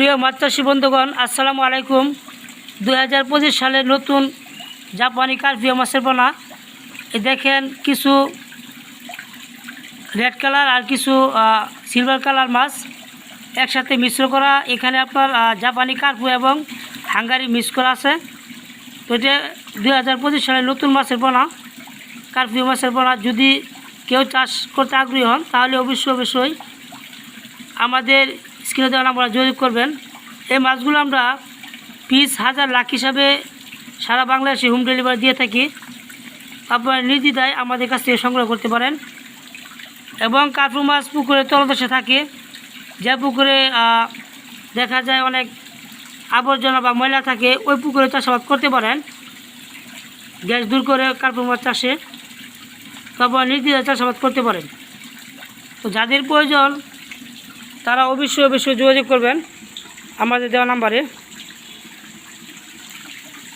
প্রিয় চাষী বন্ধুগণ, আসসালামু আলাইকুম। দুই হাজার পঁচিশ সালের নতুন জাপানি কার্পিও মাছের পোনা। দেখেন কিছু রেড কালার আর কিছু সিলভার কালার মাছ একসাথে মিশ্র করা। এখানে আপনার জাপানি কার্পু এবং হাঙ্গারি মিক্স করা আছে। তো এটা দুই হাজার পঁচিশ সালের নতুন মাছের পোনা কার্পিও মাছের পোনা। যদি কেউ চাষ করতে আগ্রহী হন, তাহলে অবশ্যই অবশ্যই আমাদের স্ক্রিনে দেওয়া নাম্বার যোগাযোগ করবেন। এই মাছগুলো আমরা পিস হাজার লাখ হিসাবে সারা বাংলাদেশে হোম ডেলিভারি দিয়ে থাকি। আপনারা নির্দ্বিধায় আমাদের কাছ থেকে সংগ্রহ করতে পারেন। এবং কার্পু মাছ পুকুরে তলদেশে থাকে। যে পুকুরে দেখা যায় অনেক আবর্জনা বা ময়লা থাকে, ওই পুকুরে চাষাবাদ করতে পারেন। গ্যাস দূর করে কার্পু মাছ চাষে। তারপর নির্দ্বিধায় চাষাবাদ করতে পারেন। তো যাদের প্রয়োজন তারা অবশ্যই অবশ্যই যোগাযোগ করবেন আমাদের দেওয়া নাম্বারে।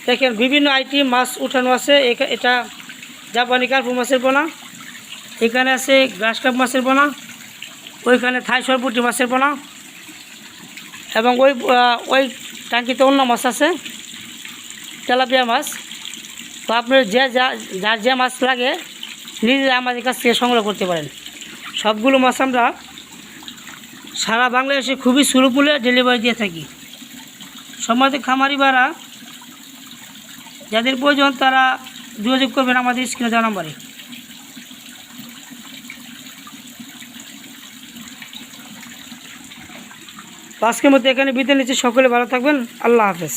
দেখেন, বিভিন্ন আইটি মাছ উঠানো আছে। এটা জাপানি কার্পু মাছের পোনা, এখানে আছে গ্রাস কাপ মাছের পোনা, ওইখানে থাই সরপুটি মাছের পোনা এবং ওই ওই ট্যাঙ্কিতে অন্য মাছ আছে, তেলাপিয়া মাছ। তো আপনার যে যা যার যে মাছ লাগে নিজে আমাদের কাছ থেকে সংগ্রহ করতে পারেন। সবগুলো মাছ আমরা সারা বাংলাদেশে খুবই সুরপুলে ডেলিভারি দিয়ে থাকি। সমাজে খামারি ভাড়া, যাদের প্রয়োজন তারা যোগাযোগ করবেন আমাদের স্ক্রিনে দেওয়া নাম্বারে। আজকের মধ্যে এখানে বিদায় নিচ্ছি। সকলে ভালো থাকবেন। আল্লাহ হাফেজ।